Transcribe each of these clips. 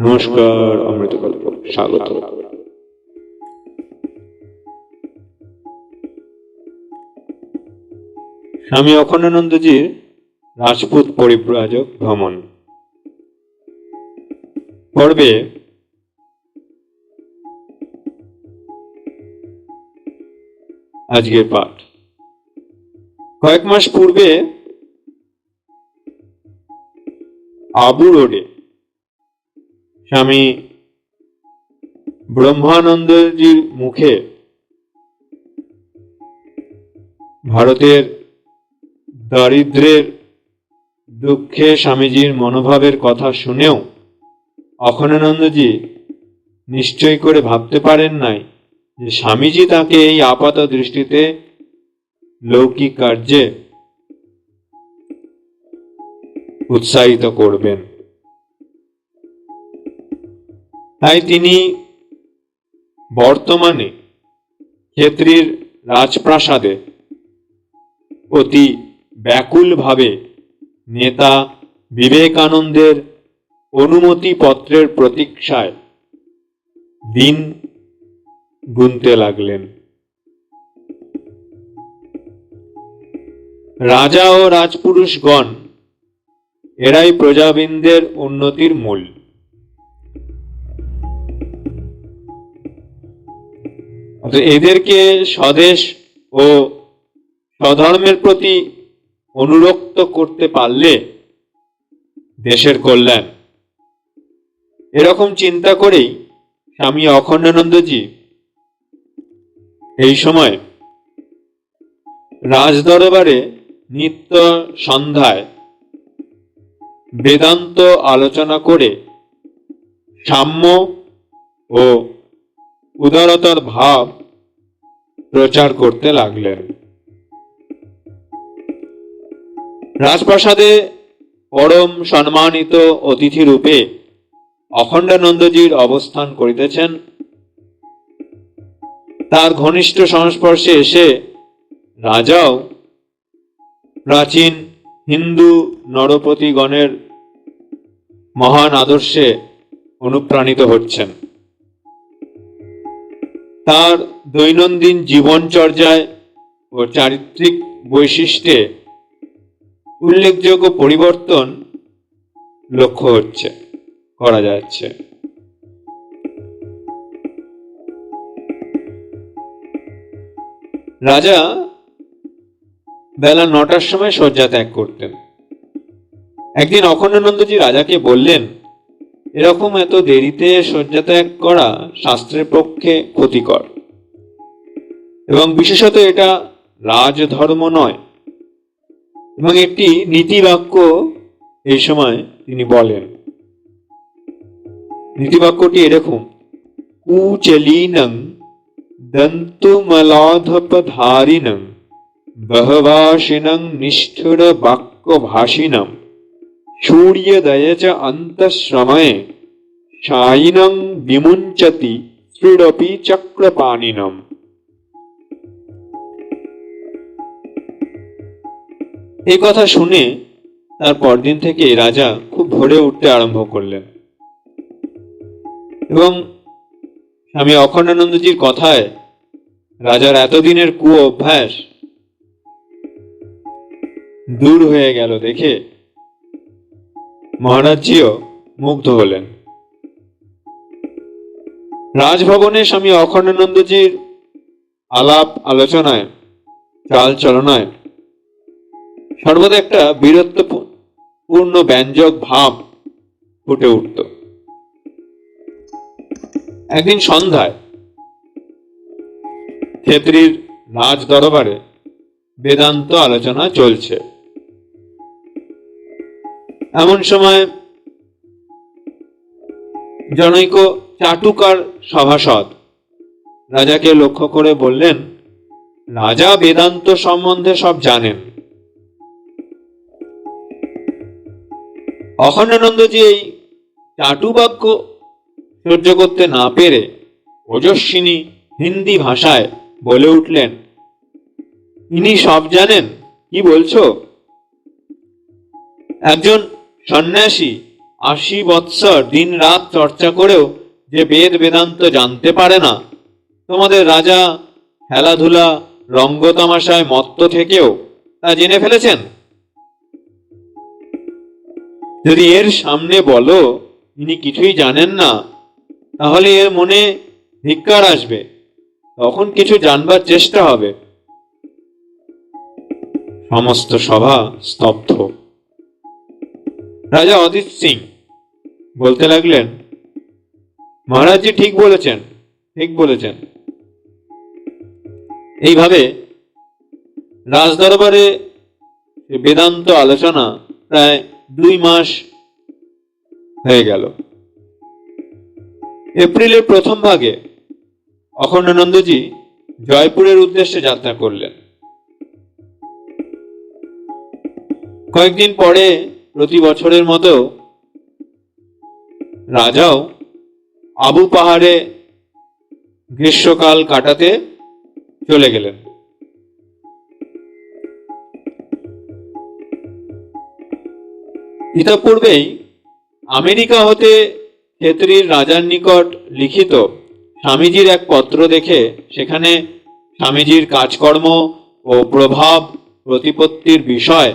নমস্কার অমৃতকল্প স্বাগত। স্বামী অখণ্ডানন্দজির রাজপুত পরিব্রাজক ভ্রমণ। পর্বে আজকের পাঠ। কয়েক মাস পূর্বে আবু রোডে স্বামী ব্রহ্মানন্দজির মুখে ভারতের দারিদ্রের দুঃখে স্বামীজির মনোভাবের কথা শুনেও অখণ্ডানন্দজি নিশ্চয় করে ভাবতে পারেন নাই যে স্বামীজি তাকে এই আপাত দৃষ্টিতে লৌকিক কার্যে উৎসাহিত করবেন। তাই তিনি বর্তমানে ক্ষেত্রীর রাজপ্রাসাদে অতি ব্যাকুলভাবে নেতা বিবেকানন্দের অনুমতি পত্রের প্রতীক্ষায় দিন গুনতে লাগলেন। রাজা ও রাজপুরুষগণ এরাই প্রজাবৃন্দের উন্নতির মূল। এদেরকে স্বদেশ ও স্বধর্মের প্রতি অনুরক্ত করতে পারলে দেশের কল্যাণ। এরকম চিন্তা করেই স্বামী অখণ্ডানন্দজি এই সময় রাজদরবারে নিত্য সন্ধ্যায় বেদান্ত আলোচনা করে সাম্য ও উদারতার ভাব প্রচার করতে লাগলেন। রাজপ্রাসাদে পরম সম্মানিত অতিথি রূপে অখণ্ডানন্দজির অবস্থান করিতেছেন। তার ঘনিষ্ঠ সংস্পর্শে এসে রাজাও প্রাচীন হিন্দু নরপতিগণের মহান আদর্শে অনুপ্রাণিত হচ্ছেন। তার দৈনন্দিন জীবনচর্যায় ও চারিত্রিক বৈশিষ্ট্যে উল্লেখযোগ্য পরিবর্তন লক্ষ্য হচ্ছে, করা যাচ্ছে। রাজা বেলা নটার সময় শয্যা ত্যাগ করতেন। একদিন অখণ্ডানন্দজি রাজাকে বললেন এরকম এত দেরিতে শয্যা ত্যাগ করা শাস্ত্রের পক্ষে ক্ষতিকর। এবং বিশেষত এটা রাজধর্ম নয়। এবং একটি নীতিবাক্য এই সময় তিনি বলেন। নীতিবাক্যটি এরকম, কুচলীনং দন্তুমলাধপধারিণং, বহবাসিনং নিষ্ঠুর বাক্য ভাষিণম সূর্যোদয়ে চ অন্তঃশ্রময়ে শায়িনং বিমুঞ্চতি স্ত্রীরপি চক্রপাণিনম এই কথা শুনে তার পরদিন থেকে রাজা খুব ভোরে উঠতে আরম্ভ করলেন। এবং স্বামী অখণ্ডানন্দজির কথায় রাজার এতদিনের কু অভ্যাস দূর হয়ে গেল দেখে মহারাজজিও মুগ্ধ হলেন। রাজভবনে স্বামী অখণ্ডানন্দজির আলাপ আলোচনায়, চাল চলনায় সর্বদা একটা বীরত্বপূর্ণ ব্যঞ্জক ভাব ফুটে উঠত। একদিন সন্ধ্যায় ক্ষেত্রীর রাজ দরবারে বেদান্ত আলোচনা চলছে। এমন সময় জনৈক চাটুকার সভাসদ রাজাকে লক্ষ্য করে বললেন, রাজা বেদান্ত সম্বন্ধে সব জানেন। অখণ্ডানন্দজি এই চাটুবাক্য সহ্য করতে না পেরে ওজস্বিনী হিন্দি ভাষায় বলে উঠলেন, ইনি সব জানেন? কি বলছো? একজন সন্ন্যাসী, আশি বৎসর দিন রাত চর্চা করেও যে বেদ বেদান্ত জানতে পারে না, তোমাদের রাজা খেলাধুলা, রঙ্গতামাশায় মত্ত থেকেও তা জেনে ফেলেছেন? যদি এর সামনে বলো, ইনি কিছুই জানেন না, তাহলে এর মনে ধিক্কার আসবে, তখন কিছু জানবার চেষ্টা হবে। সমস্ত সভা স্তব্ধ। রাজা অদিত সিং বলতে লাগলেন, মহারাজজি ঠিক বলেছেন ঠিক বলেছেন। এইভাবে রাজদরবারে বেদান্ত আলোচনা প্রায় দুই মাস হয়ে গেল। এপ্রিলের প্রথম ভাগে অখণ্ডানন্দজি জয়পুরের উদ্দেশ্যে যাত্রা করলেন। কয়েকদিন পরে প্রতি বছরের মতো রাজাও আবু পাহাড়ে গ্রীষ্মকাল কাটাতে চলে গেলেন। ইতপূর্বেই আমেরিকা হতে ক্ষেত্রীর রাজার নিকট লিখিত স্বামীজির এক পত্র দেখে সেখানে স্বামীজির কাজকর্ম ও প্রভাব প্রতিপত্তির বিষয়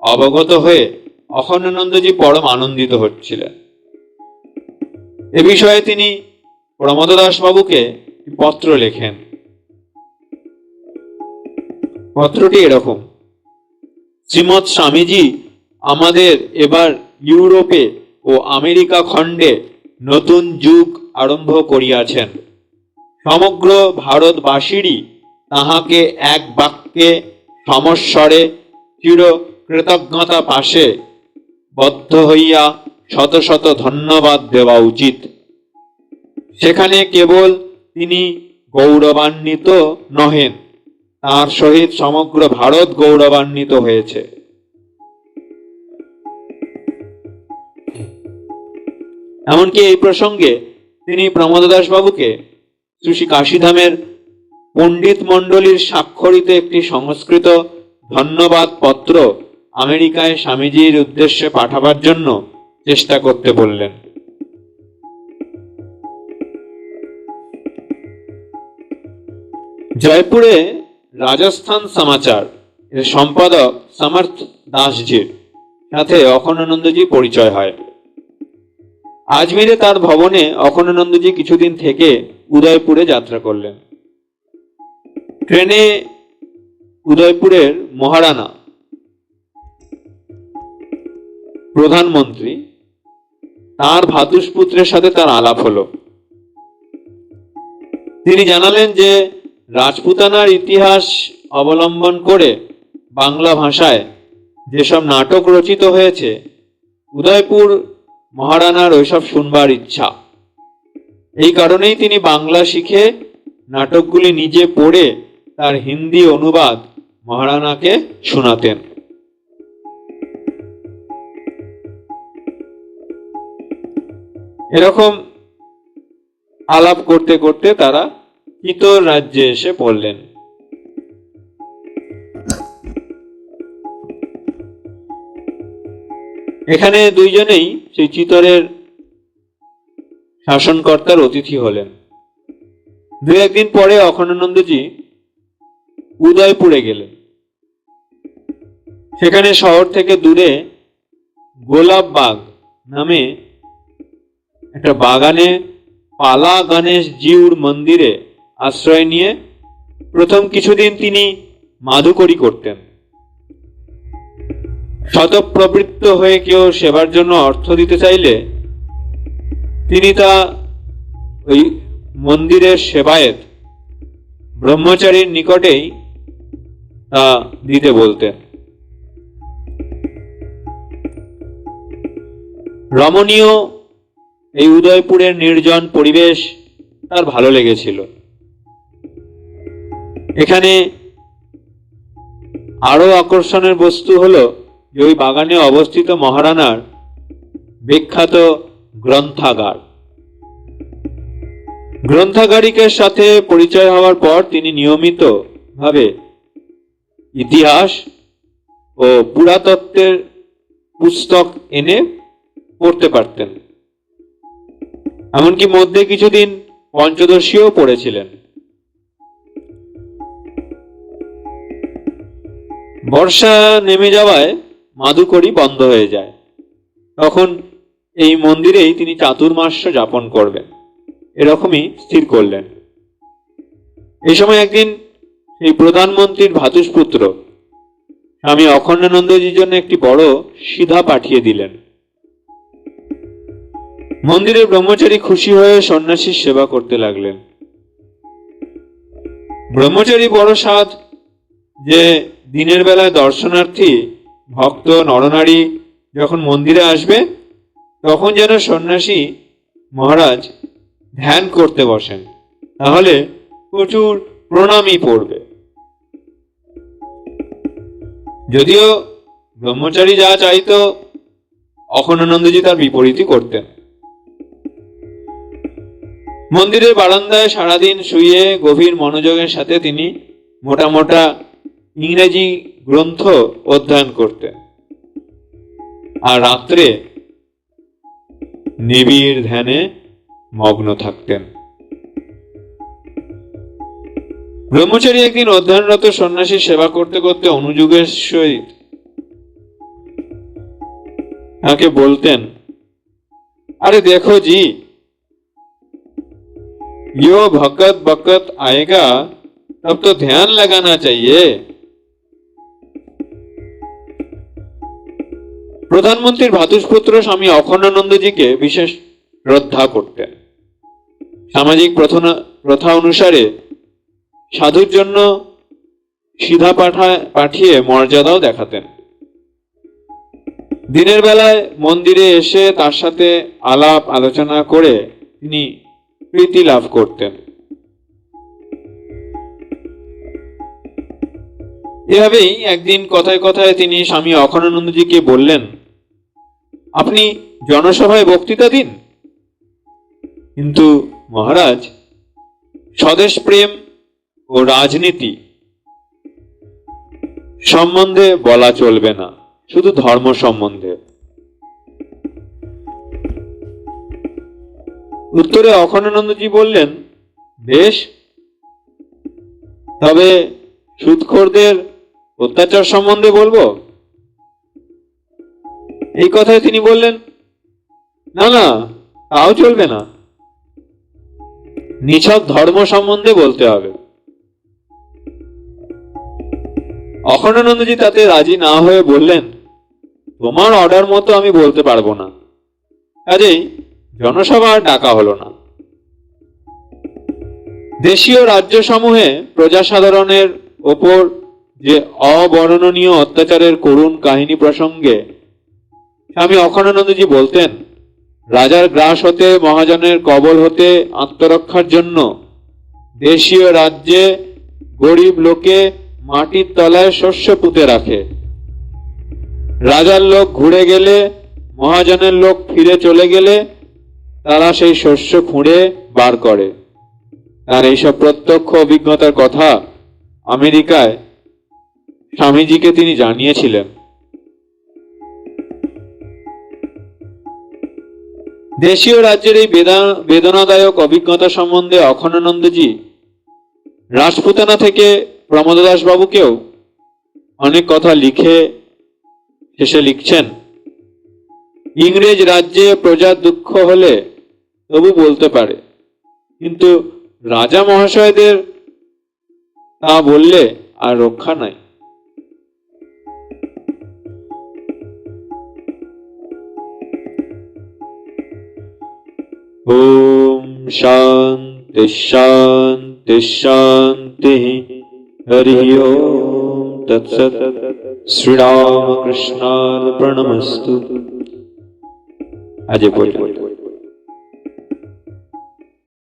অবগত হয়ে অখণ্ডানন্দজি পরম আনন্দিত হচ্ছিলেন। এ বিষয়ে তিনি প্রমোদ দাসবাবুকে পত্র লেখেন। পত্রটি এরকম, শ্রীমৎ স্বামীজি আমাদের এবার ইউরোপে ও আমেরিকা খণ্ডে নতুন যুগ আরম্ভ করিয়াছেন। সমগ্র ভারতবাসীরই তাহাকে এক বাক্যে সমস্বরে চির কৃতজ্ঞতা পাশে বদ্ধ হইয়া শত শত ধন্যবাদ দেওয়া উচিত। সেখানে কেবল তিনি গৌরবান্বিত নহেন, তার সহিত সমগ্র ভারত গৌরবান্বিত হয়েছে। এমনকি এই প্রসঙ্গে তিনি প্রমোদ দাস বাবুকে শ্রী কাশীধামের পণ্ডিত মণ্ডলীর স্বাক্ষরিত একটি সংস্কৃত ধন্যবাদ পত্র আমেরিকায় স্বামীজির উদ্দেশ্যে পাঠাবার জন্য চেষ্টা করতে বললেন। জয়পুরে রাজস্থান সমাচার এর সম্পাদক সমর্থ দাসজির সাথে অখণ্ডানন্দজি পরিচয় হয়। আজমিরে তার ভবনে অখণ্ডানন্দজি কিছুদিন থেকে উদয়পুরে যাত্রা করলেন। ট্রেনে উদয়পুরের মহারানা প্রধানমন্ত্রী, তার ভাতুষপুত্রের সাথে তার আলাপ হলো। তিনি জানালেন যে, রাজপুতানার ইতিহাস অবলম্বন করে বাংলা ভাষায় যেসব নাটক রচিত হয়েছে, উদয়পুর মহারানার ওইসব শুনবার ইচ্ছা। এই কারণেই তিনি বাংলা শিখে নাটকগুলি নিজে পড়ে তার হিন্দি অনুবাদ মহারানাকে শোনাতেন। এরকম আলাপ করতে করতে তারা চিতর রাজ্যে এসে পড়লেন। এখানে দুইজনেই সেই চিতরের শাসনকর্তার অতিথি হলেন। দু একদিন পরে অখণ্ডানন্দজি উদয়পুরে গেলেন। সেখানে শহর থেকে দূরে গোলাপ বাগ নামে একটা বাগানে পালা গণেশ জিউর মন্দিরে আশ্রয় নিয়ে প্রথম কিছুদিন তিনি মাধুকরী করতেন। শতপ্রবৃত্ত হয়ে কেউ সেবার জন্য অর্থ দিতে চাইলে তিনি তা ওই মন্দিরের সেবায়েত ব্রহ্মচারীর নিকটেই তা দিতে বলতেন। রমণীয় এই উদয়পুরের নির্জন পরিবেশ তার ভালো লেগেছিল। এখানে আরও আকর্ষণের বস্তু হলো ওই বাগানে অবস্থিত মহারানার বিখ্যাত গ্রন্থাগার। গ্রন্থাগারিকের সাথে পরিচয় হওয়ার পর তিনি নিয়মিত ভাবে ইতিহাস ও পুরাতত্ত্বের পুস্তক এনে পড়তে পারতেন। এমনকি মধ্যে কিছুদিন পঞ্চদশীও পড়েছিলেন। বর্ষা নেমে যাওয়ায় মাদুকড়ি বন্ধ হয়ে যায়। তখন এই মন্দিরেই তিনি চাতুর্মাস্য যাপন করবেন। এরকমই স্থির করলেন। এই সময় একদিন এই প্রধানমন্ত্রীর ভাতুষপুত্র স্বামী অখণ্ডানন্দজির জন্য একটি বড় সিধা পাঠিয়ে দিলেন। মন্দিরের ব্রহ্মচারী খুশি হয়ে সন্ন্যাসীর সেবা করতে লাগলেন। ব্রহ্মচারী বড় সাধ যে দিনের বেলায় দর্শনার্থী, ভক্ত, নরনারী যখন মন্দিরে আসবে, তখন যেন সন্ন্যাসী মহারাজ ধ্যান করতে বসেন, তাহলে প্রচুর প্রণামই পড়বে। যদিও ব্রহ্মচারী যা চাইতো, অখণ্ডানন্দজি তার বিপরীতই করতেন। মন্দিরের বারান্দায় সারাদিন শুয়ে গভীর মনোযোগের সাথে তিনি মোটা মোটা ইংরেজি গ্রন্থ অধ্যয়ন করতেন। আর রাত্রে নিবিড় ধ্যানে মগ্ন থাকতেন। ব্রহ্মচারী একদিন অধ্যয়নরত সন্ন্যাসীর সেবা করতে করতে অনুযোগের সহিত তাকে বলতেন, আরে দেখো জি यो भगत बकत आएगा तब तो ध्यान लगाना चाहिए প্রধানমন্ত্রীর ভাতুষপুত্র স্বামী অখণ্ডানন্দজিকে বিশেষ শ্রদ্ধা করতেন সামাজিক প্রথনা- প্রথা অনুসারে সাধুর জন্য সিধা পাঠা পাঠিয়ে মর্যাদাও দেখাতেন দিনের বেলায় মন্দিরে এসে তার সাথে আলাপ আলোচনা করে তিনি প্রীতি লাভ করতেন। এভাবেই একদিন কথায় কথায় তিনি স্বামী অখণ্ডানন্দজিকে বললেন, আপনি জনসভায় বক্তৃতা দিন? কিন্তু মহারাজ, স্বদেশ প্রেম ও রাজনীতি সম্বন্ধে বলা চলবে না, শুধু ধর্ম সম্বন্ধে। উত্তরে অখণ্ডানন্দজি বললেন, বেশ। তবে সুদখোরদের অত্যাচার সম্বন্ধে বলব? এই কথায় তিনি বললেন, না না, তাও চলবে না। নিছক ধর্ম সম্বন্ধে বলতে হবে। অখণ্ডানন্দজি তাতে রাজি না হয়ে বললেন, তোমার অর্ডার মতো আমি বলতে পারব না। কাজেই জনসভা ডাকা হলো না। দেশীয় রাজ্য সমূহে প্রজাসাধারণের ওপর যে অবর্ণনীয় অত্যাচারের করুণ কাহিনী প্রসঙ্গে স্বামী অখণ্ডানন্দজি বলতেন, রাজার গ্রাস হতে, মহাজনের কবল হতে আত্মরক্ষার জন্য দেশীয় রাজ্যে গরিব লোকে মাটির তলায় শস্য পুঁতে রাখে। রাজার লোক ঘুরে গেলে, মহাজনের লোক ফিরে চলে গেলে তারা সেই শস্য খুঁড়ে বার করে। তার এইসব প্রত্যক্ষ অভিজ্ঞতার কথা আমেরিকায় স্বামীজিকে তিনি জানিয়েছিলেন। দেশীয় রাজ্যের এই বেদা- বেদনাদায়ক অভিজ্ঞতা সম্বন্ধে অখণ্ডানন্দজি রাজপুতানা থেকে প্রমোদদাস বাবুকেও অনেক কথা লিখে শেষে লিখছেন, ইংরেজ রাজ্যে প্রজার দুঃখ হলে তবু বলতে পারে। কিন্তু রাজা মহাশয়দের তা বললে আর রক্ষা নাই। ওম শান্তি শান্তি শান্তি। হরি ওম কৃষ্ণ শ্রীরামকৃষ্ণার্পণমস্তু। আজ পর্যন্ত।